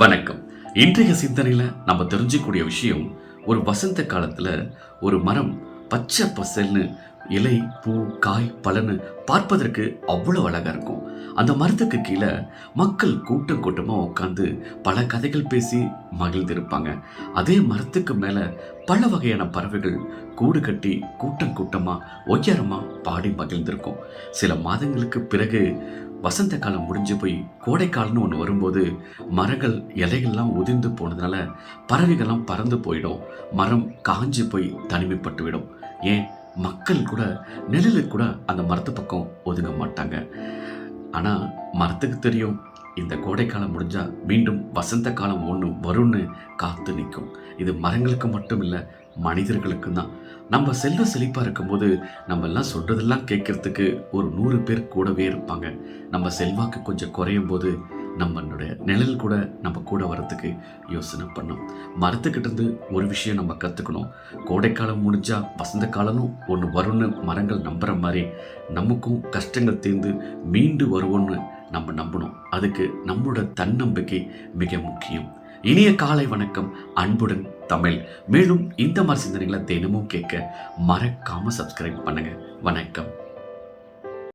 வணக்கம். இன்றைய சிந்தனையில் நம்ம தெரிஞ்சுக்கூடிய விஷயம் ஒரு வசந்த காலத்தில் ஒரு மரம் பச்சை பசல்னு இலை பூ காய் பலன்னு பார்ப்பதற்கு அவ்வளோ அழகாக இருக்கும். அந்த மரத்துக்கு கீழே மக்கள் கூட்டம் கூட்டமாக உட்காந்து பல கதைகள் பேசி மகிழ்ந்திருப்பாங்க அதே மரத்துக்கு மேலே பல வகையான பறவைகள் கூடு கட்டி கூட்டம் கூட்டமாக ஒய்யாரமாக பாடி மகிழ்ந்திருக்கும். சில மாதங்களுக்கு பிறகு வசந்த காலம் முடிஞ்சு போய் கோடைக்காலம்னு ஒன்று வரும்போது மரங்கள் இலைகள்லாம் உதிர்ந்து போனதுனால பறவைகள்லாம் பறந்து போயிடும். மரம் காஞ்சி போய் தனிமைப்பட்டு விடும் ஏன்? மக்கள் கூட நிழலுக்கு கூட அந்த மரத்து பக்கம் ஒதுங்க மாட்டாங்க. ஆனால் மரத்துக்கு தெரியும் இந்த கோடைக்காலம் முடிஞ்சால் மீண்டும் வசந்த காலம் ஒன்று வரும்னு காத்து நிற்கும். இது மரங்களுக்கு மட்டும் இல்லை மனிதர்களுக்கும் தான். நம்ம செல்வ செழிப்பாக இருக்கும்போது நம்ம எல்லாம் சொல்கிறதெல்லாம் கேட்கறதுக்கு ஒரு நூறு பேர் கூடவே இருப்பாங்க. நம்ம செல்வாக்கு கொஞ்சம் குறையும் போது நம்மளுடைய நிழல் கூட நம்ம கூட வரத்துக்கு யோசனை பண்ணோம். மரத்துக்கிட்டேருந்து ஒரு விஷயம் நம்ம கற்றுக்கணும் கோடைக்காலம் முடிஞ்சால் வசந்த காலமும் ஒன்று வரும்னு மரங்கள் நம்புகிற மாதிரி நமக்கும் கஷ்டங்கள் தீர்ந்து மீண்டு வருவோன்னு நம்ம நம்பணும். அதுக்கு நம்மளோட தன்னம்பிக்கை மிக முக்கியம். இனிய காலை வணக்கம். அன்புடன் தமிழ். மேலும் இந்த மாதிரி சிந்தனைகளை தினமும் கேட்க மறக்காம சப்ஸ்கிரைப் பண்ணுங்க. வணக்கம்.